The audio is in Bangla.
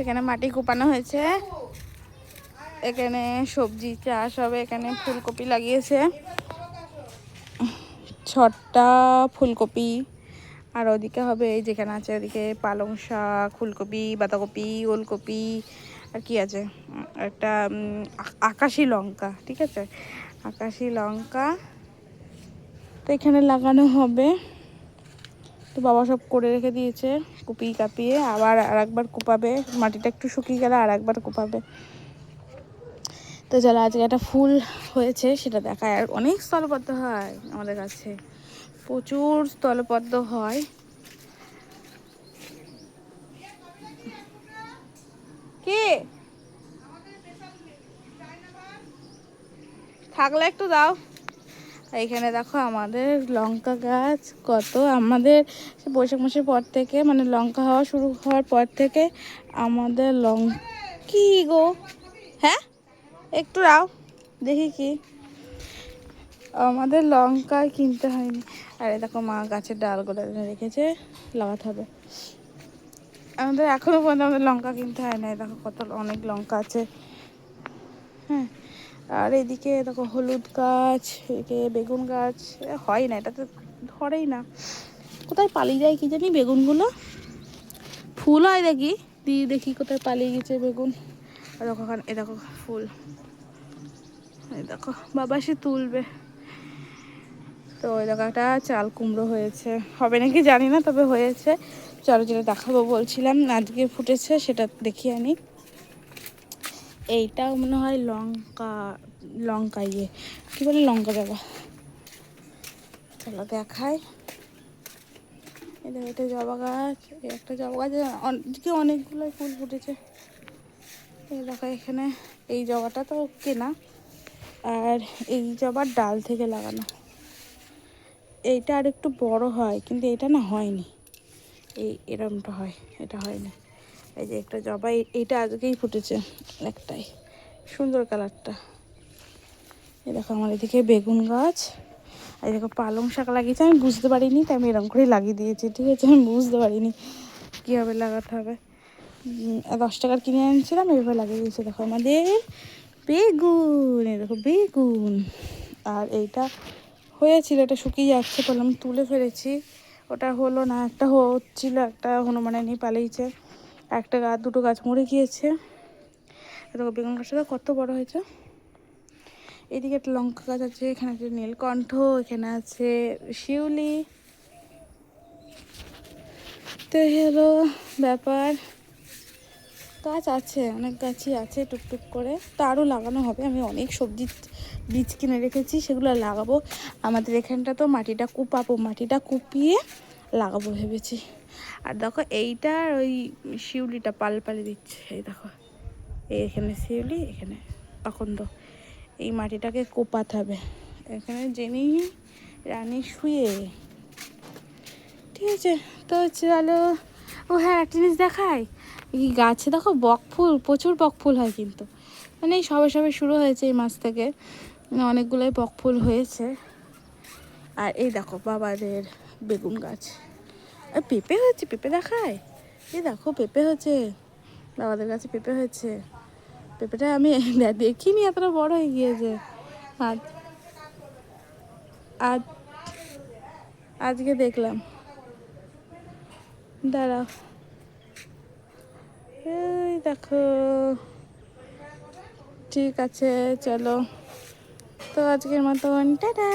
এখানে মাটি কোপানো হয়েছে। এখানে সবজি, চাষ হবে, এখানে ফুলকপি লাগিয়েছে। ছটা ফুলকপি। আর ওদিকে হবে এই যেখানে আছে ওদিকে পালং শাক, ফুলকপি, বাঁধাকপি, ওলকপি, আর কি আছে? একটা আকাশি লঙ্কা, ঠিক আছে? আকাশি লঙ্কা। তো এখানে লাগানো হবে। তো বাবা সব করে রেখে দিয়েছে, কুপিয়ে কাপিয়ে। আবার আর একবার কুপাবে, মাটিটা একটু শুকিয়ে গেলে আর একবার কুপাবে। তো চলো, আজকে একটা ফুল হয়েছে, সেটা দেখায়। আর অনেক স্থলপদ্ম হয় আমাদের কাছে। প্রচুর স্থলপদ্ম হয়। কি? থাকলে একটু দাও। এখানে দেখো আমাদের লঙ্কা গাছ, কত আমাদের বৈশাখ মাসের পর থেকে মানে লঙ্কা হওয়া শুরু হওয়ার পর থেকে আমাদের লং, কি গো? হ্যাঁ? একটু দাও দেখি কি। আমাদের লঙ্কা কিনতে হয়নি। আরে দেখো মা গাছের ডালগুলো রেখেছে, লাগাতে হবে। আমাদের এখনও পর্যন্ত আমাদের লঙ্কা কিনতে হয় না দেখো কত অনেক লঙ্কা আছে। হ্যাঁ। আর এদিকে দেখো হলুদ গাছ, এদিকে বেগুন গাছ হয় না এটা তো ধরেই না। কোথায় পালিয়ে যায় কি জানি বেগুনগুলো? ফুল হয় দেখি দিয়ে দেখি কোথায় পালিয়ে গেছে বেগুন। দেখো ওখানে, এ দেখো ফুল। এই দেখো, বাবা সে তুলবে। তো ওই দেখো একটা চাল কুমড়ো হয়েছে। হবে নাকি জানি না, তবে হয়েছে। চলো যেটা দেখাবো বলছিলাম, আজকে ফুটেছে সেটা দেখিয়ে আনি। এইটাও মনে হয় লঙ্কা লঙ্কা ইয়ে। কী বলে লঙ্কা দেওয়া চলো দেখাই। এই দেখো, এটা জবা গাছ একটা জবা গাছ অনেকে অনেকগুলো ফুল ফুটেছে। এই দেখো, এখানে এই জবাটা তো কেনা, আর এই জবার ডাল থেকে লাগানো। এইটা আর একটু বড় হয়, কিন্তু এটা না হয়নি। এই এরমটা হয়, এটা হয় না এই যে একটা জবা, এই- এইটা আজকেই ফুটেছে একটাই, সুন্দর কালারটা। এই দেখো আমার এদিকে বেগুন গাছ এই দেখো পালং শাক লাগিয়েছে, আমি বুঝতে পারিনি, তাই আমি এরকম করেই লাগিয়ে দিয়েছি, ঠিক আছে? আমি বুঝতে পারিনি কীভাবে লাগাতে হবে। দশ টাকার কিনে আনছিলাম এইভাবে লাগিয়ে দিয়েছি। দেখো আমাদের বেগুন, এই দেখো বেগুন। আর এইটা হয়েছিল, এটা শুকিয়ে যাচ্ছে, বললাম তুলে ফেলেছি। ওটা হলো না, একটা হচ্ছিল, একটা হনুমানে নিয়ে পালিয়েছে। একটা গাছ দুটো গাছ মরে গিয়েছে। দেখো, বেগুন গাছটা কত বড় হয়েছে। এদিকে একটা লঙ্কা গাছ আছে, এখানে আছে নীলকণ্ঠ, এখানে আছে শিউলি। তো হলো ব্যাপার। গাছ আছে, অনেক গাছই আছে টুকটুক করে। তো আরও লাগানো হবে, আমি অনেক সবজি বীজ কিনে রেখেছি, সেগুলো লাগাবো। আমাদের এখানটা তো মাটিটা কুপাবো, মাটিটা কুপিয়ে লাগাবো ভেবেছি। আর দেখো এইটার ওই শিউলিটা পাল পালে দিচ্ছে, এই দেখো। এখানে শিউলি, এখানে অখণ্ড এই মাটিটাকে কোপাতে হবে। এখানে জেনি রানী শুয়ে। ঠিক আছে, তো চলো। ও হ্যাঁ একটা জিনিস দেখায় এই গাছে দেখো বক ফুল, প্রচুর বক ফুল হয় কিন্তু। মানে এই সবে সবে শুরু হয়েছে এই মাছ থেকে। অনেকগুলোই বক ফুল হয়েছে। আর এই দেখো বাবাদের বেগুন গাছ। আর পেঁপে হয়েছে, পেঁপে দেখায় এ, দেখো, পেঁপে হয়েছে। বাবাদের কাছে পেঁপে হয়েছে। পেঁপেটা আমি দেখিনি, এতটা বড় হয়ে গিয়েছে। আজ আজ, আজকে দেখলাম। দাঁড়াও। এই দেখো। ঠিক আছে, চলো। তো আজকের মতন, টাটা।